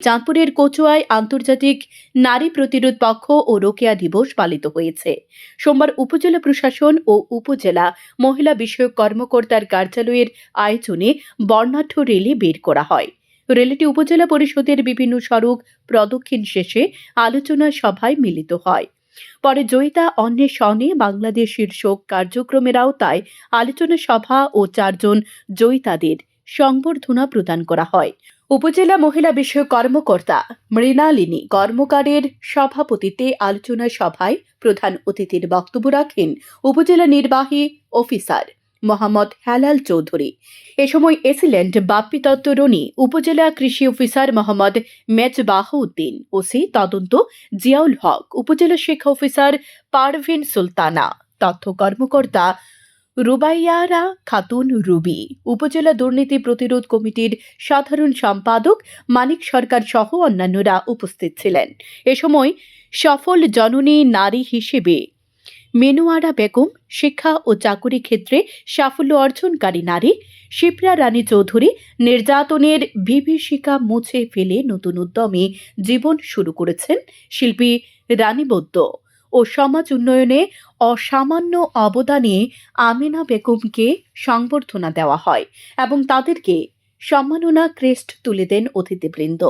চাঁদপুরের কচুয়ায় আন্তর্জাতিক নারী প্রতিরোধ পক্ষ ও রোকেয়া দিবস পালিত হয়েছে। সোমবার উপজেলা প্রশাসন ও উপজেলা মহিলা বিষয়ক কর্মকর্তার কার্যালয়ের আয়োজনে বর্ণাঢ্য রেলি বের করা হয়। রেলিটি উপজেলা পরিষদের বিভিন্ন সড়ক প্রদক্ষিণ শেষে আলোচনা সভায় মিলিত হয়। পরে জয়িতা অন্বেষণে বাংলাদেশ শীর্ষক কার্যক্রমের আওতায় আলোচনা সভা ও চারজন জয়িতাদের সংবর্ধনা প্রদান করা হয়। উপজেলা মহিলা বিষয়ক কর্মকর্তা মৃণালিনী কর্মকারের সভাপতিত্বে আলোচনা সভায় প্রধান অতিথির বক্তব্য রাখেন উপজেলা নির্বাহী অফিসার মোহাম্মদ হেলাল চৌধুরী। এ সময় এসিলেন্ট বাপ্পি তত্ত্বরণী উপজেলা কৃষি অফিসার মোহাম্মদ মেজবাহউদ্দিন ওসি তদন্ত, জিয়াউল হক, উপজেলা শিক্ষা অফিসার পারভিন সুলতানা, তথ্য কর্মকর্তা রুবাইয়ারা খাতুন রুবি, উপজেলা দুর্নীতি প্রতিরোধ কমিটির সাধারণ সম্পাদক মানিক সরকার সহ অন্যান্যরা উপস্থিত ছিলেন। এ সময় সফল জননী নারী হিসেবে মেনুয়ারা বেগম, শিক্ষা ও চাকুরি ক্ষেত্রে সাফল্য অর্জনকারী নারী শিপ্রা রানী চৌধুরী নির্যাতনের বিভীষিকা মুছে ফেলে নতুন উদ্যমে জীবন শুরু করেছেন শিল্পী রানী বৈদ্য। ও সমাজ উন্নয়নে অসামান্য অবদানে আমিনা বেগমকে সংবর্ধনা দেওয়া হয় এবং তাদেরকে সম্মাননা ক্রেস্ট তুলে দেন অতিথিবৃন্দ।